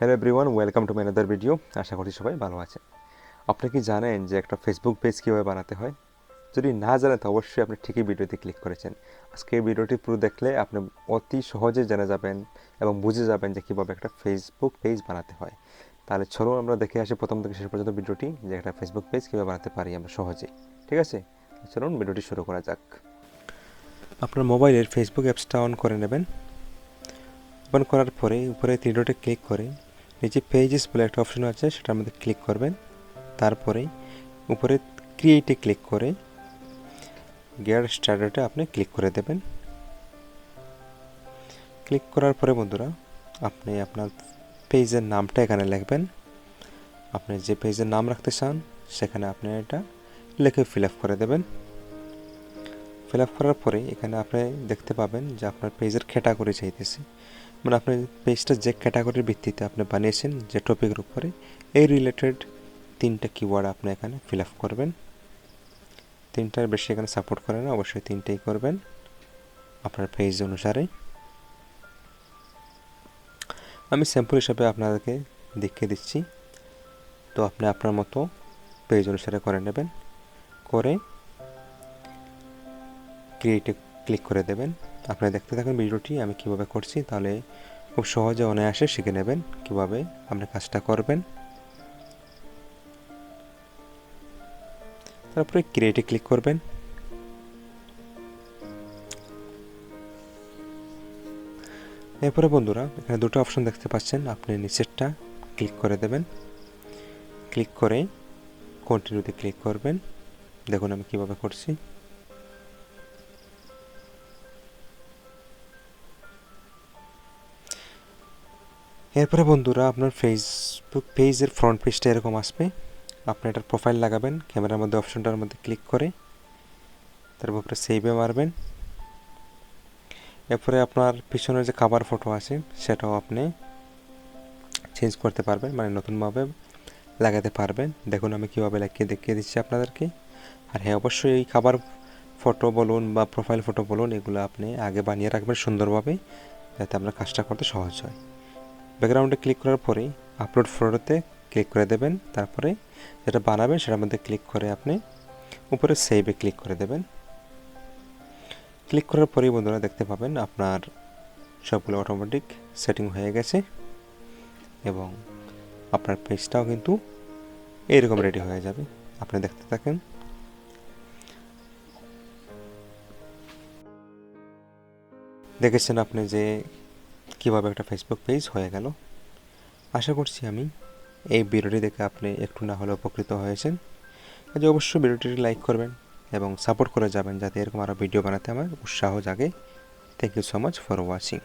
Hello everyone welcome to my video আশা করছি সবাই ভালো আছে আপনি কি জানেন যে একটা ফেসবুক পেজ কীভাবে বানাতে হয়? যদি না জানেন, তো অবশ্যই আপনি ঠিকই ভিডিওতে ক্লিক করেছেন। আজকে এই ভিডিওটি পুরো দেখলে আপনি অতি সহজে জেনে যাবেন এবং বুঝে যাবেন যে কীভাবে একটা ফেসবুক পেজ বানাতে হয়। তাহলে চলো আমরা দেখে আসি প্রথম থেকে শেষ পর্যন্ত ভিডিওটি, যে একটা ফেসবুক পেজ কীভাবে বানাতে পারি আমরা সহজেই। ঠিক আছে? চলুন ভিডিওটি শুরু করা যাক। আপনার মোবাইলের ফেসবুক অ্যাপসটা অন করে নেবেন। ওপেন করার পরে উপরে ত্রিডোটে ক্লিক করে নিচে পেজেস বলে একটা অপশন আছে, সেটার মধ্যে ক্লিক করবেন। তারপরে উপরে ক্রিয়েটে ক্লিক করে গিয়ার স্টার্টারটা আপনি ক্লিক করে দেবেন। ক্লিক করার পরে বন্ধুরা, আপনি আপনার পেজের নামটা এখানে লিখবেন। আপনি যে পেজের নাম রাখতে চান, সেখানে আপনি এটা লিখে ফিল আপ করে দেবেন। ফিল আপ করার পরে এখানে আপনি দেখতে পাবেন যে আপনার পেজের ক্যাটাগরি চাইতেছে। মানে আপনি পেজটা যে ক্যাটাগরির ভিত্তিতে আপনি বানিয়েছেন, যে টপিকের উপরে, এই রিলেটেড তিনটা কিওয়ার্ড আপনি এখানে ফিল আপ করবেন। তিনটার বেশি এখানে সাপোর্ট করে না, অবশ্যই তিনটেই করবেন আপনার পেজ অনুসারে। আমি স্যাম্পল হিসাবে আপনাদেরকে দেখিয়ে দিচ্ছি। তো আপনি আপনার মতো পেজ অনুসারে করে নেবেন। করে ক্রিয়েটে ক্লিক করে দেবেন। আপনারা দেখতে থাকুন ভিডিওটি, আমি কীভাবে করছি, তাহলে খুব সহজে অনায়াসে শিখে নেবেন কীভাবে আপনি কাজটা করবেন। তারপরে ক্রিয়েটে ক্লিক করবেন। এরপরে বন্ধুরা, এখানে দুটো অপশন দেখতে পাচ্ছেন, আপনি নিচেরটা ক্লিক করে দেবেন। ক্লিক করে কন্টিনিউতে ক্লিক করবেন। দেখুন আমি কীভাবে করছি। এরপরে বন্ধুরা আপনার ফেসবুক পেজের ফ্রন্ট পেজটা এরকম আসবে। আপনি এটার প্রোফাইল লাগাবেন ক্যামেরার মধ্যে অপশনটার মধ্যে ক্লিক করে তারপর উপরে সেভে মারবেন। এরপরে আপনার পিছনের যে খাবার ফটো আছে, সেটাও আপনি চেঞ্জ করতে পারবেন মানে নতুনভাবে লাগাতে পারবেন। দেখুন আমি কীভাবে লাগিয়ে, দেখিয়ে দিচ্ছি আপনাদেরকে। আর হ্যাঁ অবশ্যই এই খাবার ফটো বলুন বা প্রোফাইল ফটো বলুন, এগুলো আপনি আগে বানিয়ে রাখবেন সুন্দরভাবে, যাতে আপনার কাজটা করতে সহজ হয়। ব্যাকগ্রাউন্ডে ক্লিক করার পরে আপলোড ফটোতে ক্লিক করে দেবেন। তারপরে যেটা বানাবেন সেটার মধ্যে ক্লিক করে আপনি উপরে সেভে ক্লিক করে দেবেন। ক্লিক করার পরেই বন্ধুরা দেখতে পাবেন আপনার সবগুলো অটোমেটিক সেটিং হয়ে গেছে এবং আপনার পেজটাও কিন্তু এইরকম রেডি হয়ে যাবে। আপনি দেখতে থাকেন। দেখেছেন আপনি যে কীভাবে একটা ফেসবুক পেজ হয়ে গেল। আশা করছি আমি এই ভিডিওটি দেখে আপনি একটু না হলে উপকৃত হয়েছেন। কাজে অবশ্যই ভিডিওটি লাইক করবেন এবং সাপোর্ট করে যাবেন যাতে এরকম আরও ভিডিও বানাতে আমার উৎসাহ জাগে। Thank you so much for watching